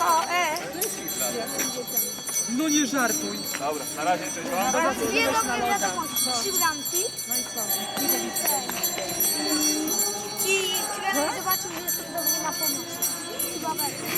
O, e. No nie żartuj. Dobra, na razie cześć wam. Dwie dobre wiadomości. Trzy bramki. No i co? I trener zobaczył, że jestem dobry na pomoc. Chyba będzie.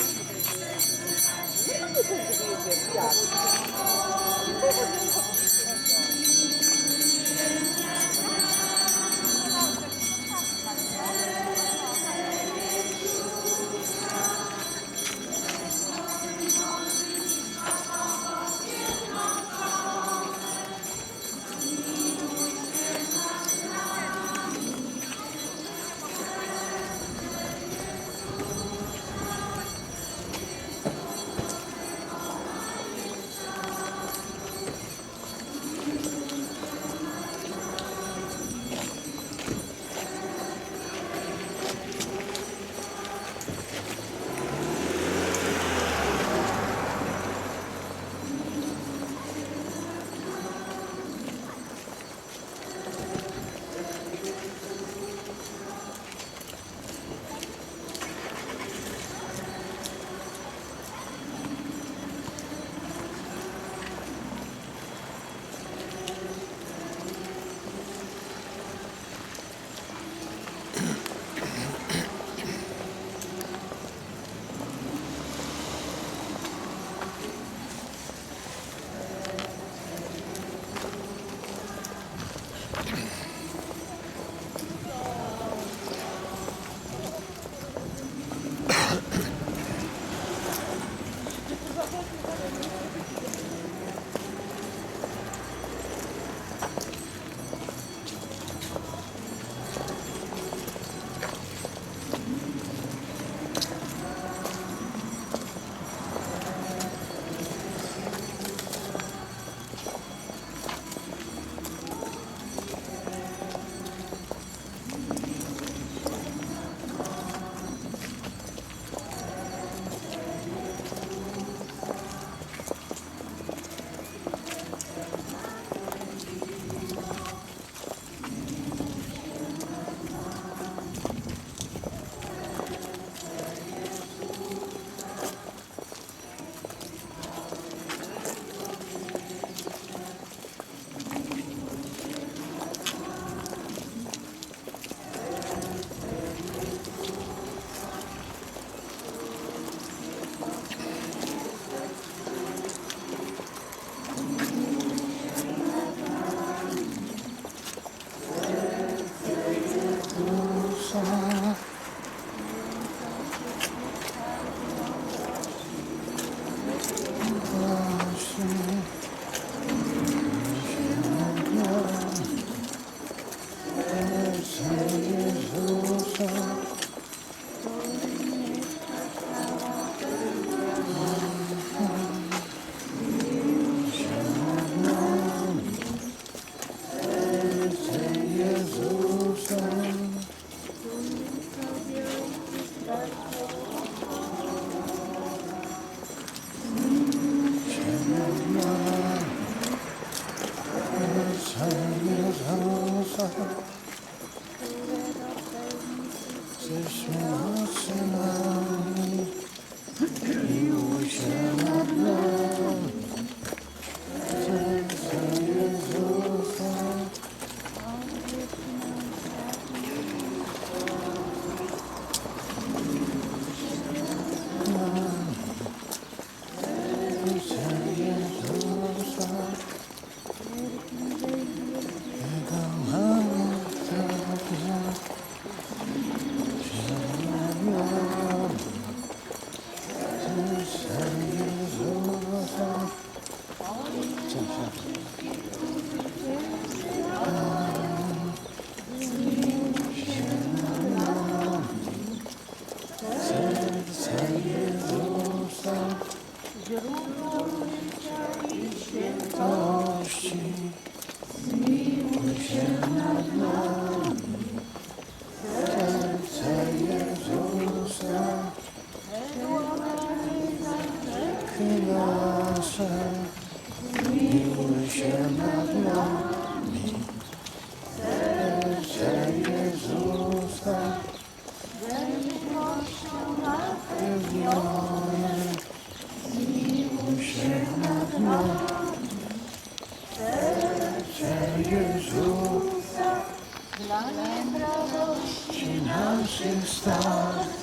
how she started.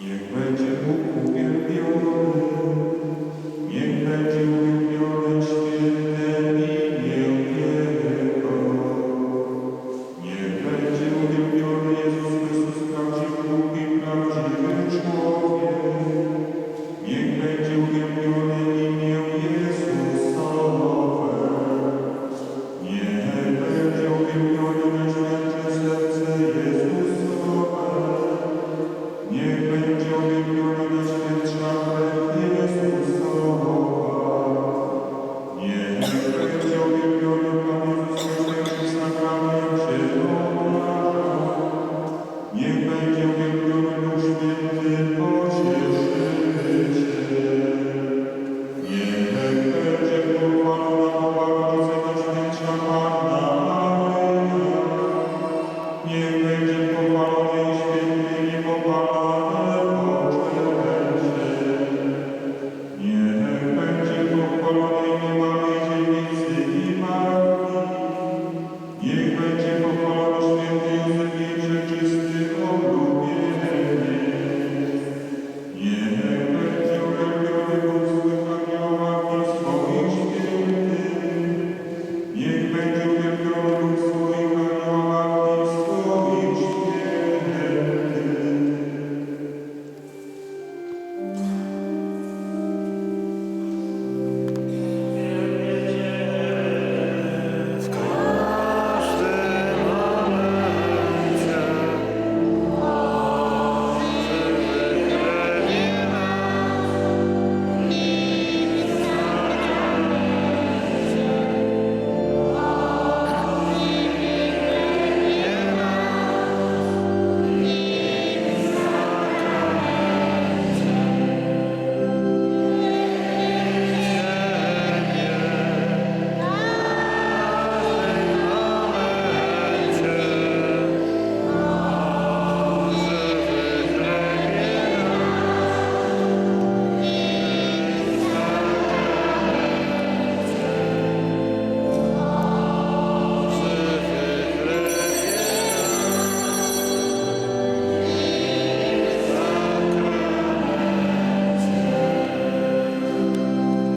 Yeah.